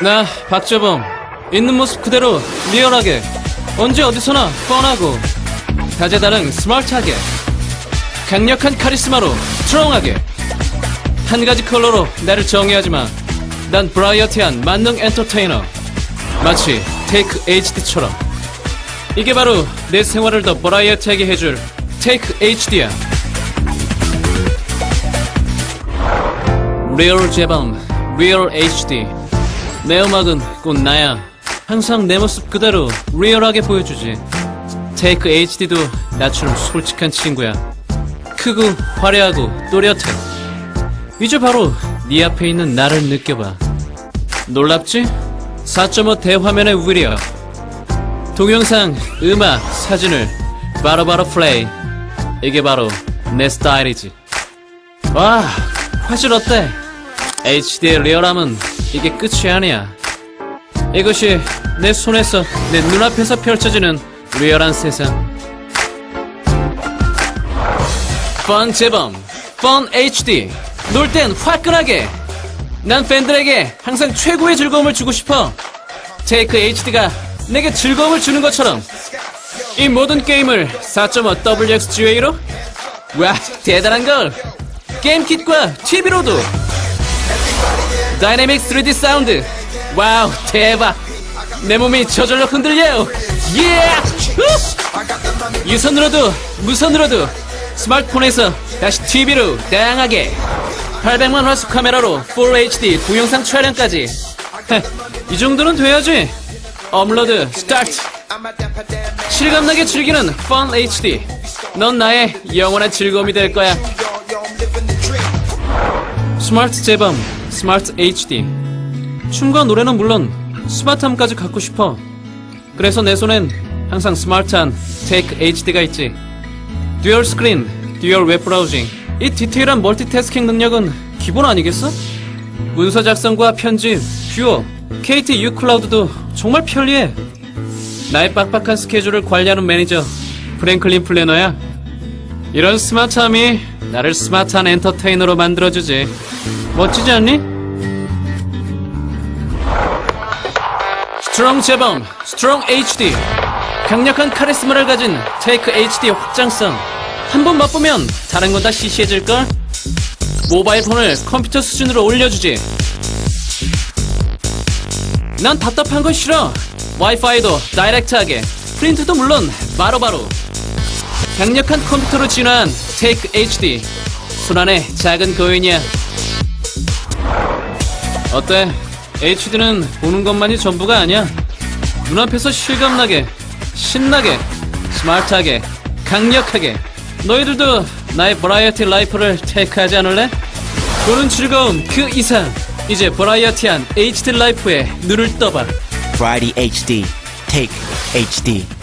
나 박재범 있는 모습 그대로 리얼하게 언제 어디서나 뻔하고 다재다능 스마트하게 강력한 카리스마로 스트롱하게. 한 가지 컬러로 나를 정의하지 마 난 브라이어티한 만능 엔터테이너 마치 테이크 HD처럼. 이게 바로 내 생활을 더 버라이어티하게 해줄 테이크 HD야. 리얼 재범 리얼 HD 내 음악은 곧 나야. 항상 내 모습 그대로 리얼하게 보여주지. 테이크 HD도 나처럼 솔직한 친구야. 크고 화려하고 또렷해. 이제 바로 네 앞에 있는 나를 느껴봐. 놀랍지? 4.5 대화면의 위리어 동영상, 음악, 사진을 바로 바로 플레이. 이게 바로 내 스타일이지. 와 화질 어때? HD의 리얼함은 이게 끝이 아니야. 이것이 내 손에서 내 눈앞에서 펼쳐지는 리얼한 세상. 펀 재범 펀 HD 놀 땐 화끈하게. 난 팬들에게 항상 최고의 즐거움을 주고 싶어. 테이크 HD가 내게 즐거움을 주는 것처럼. 이 모든 게임을 4.5 WXGA로? 와 대단한 걸. 게임 킷과 TV로도 다이내믹 3D 사운드. 와우 대박. 내 몸이 저절로 흔들려요. 예! 후! 유선으로도 무선으로도 스마트폰에서 다시 TV로 다양하게 800만 화素카메라로 Full HD 동영상 촬영까지. 헤, 이 정도는 돼야지. 업로드 스타트. 실감나게 즐기는 Fun HD 넌 나의 영원한 즐거움이 될 거야. 스마트 재범 스마트 HD 춤과 노래는 물론 스마트함까지 갖고 싶어. 그래서 내 손엔 항상 스마트한 테이크 HD가 있지. 듀얼 스크린, 듀얼 웹 브라우징. 이 디테일한 멀티태스킹 능력은 기본 아니겠어? 문서 작성과 편집, 뷰어, KT U 클라우드도 정말 편리해. 나의 빡빡한 스케줄을 관리하는 매니저 프랭클린 플래너야. 이런 스마트함이 나를 스마트한 엔터테이너로 만들어주지 멋지지 않니? 스트롱 재범, 스트롱 HD 강력한 카리스마를 가진 테이크 HD 확장성. 한 번 맛보면 다른 건 다 시시해질걸? 모바일 폰을 컴퓨터 수준으로 올려주지. 난 답답한 건 싫어. 와이파이도 다이렉트하게. 프린트도 물론 바로바로. 강력한 컴퓨터로 진화한 테이크 HD 손안의 작은 거인이야 어때? HD는 보는 것만이 전부가 아니야 눈앞에서 실감나게 신나게 스마트하게 강력하게 너희들도 나의 버라이어티 라이프를 테이크하지 않을래? 보는 즐거움 그 이상 이제 버라이어티한 HD 라이프에 눈을 떠봐 Variety HD. Take HD.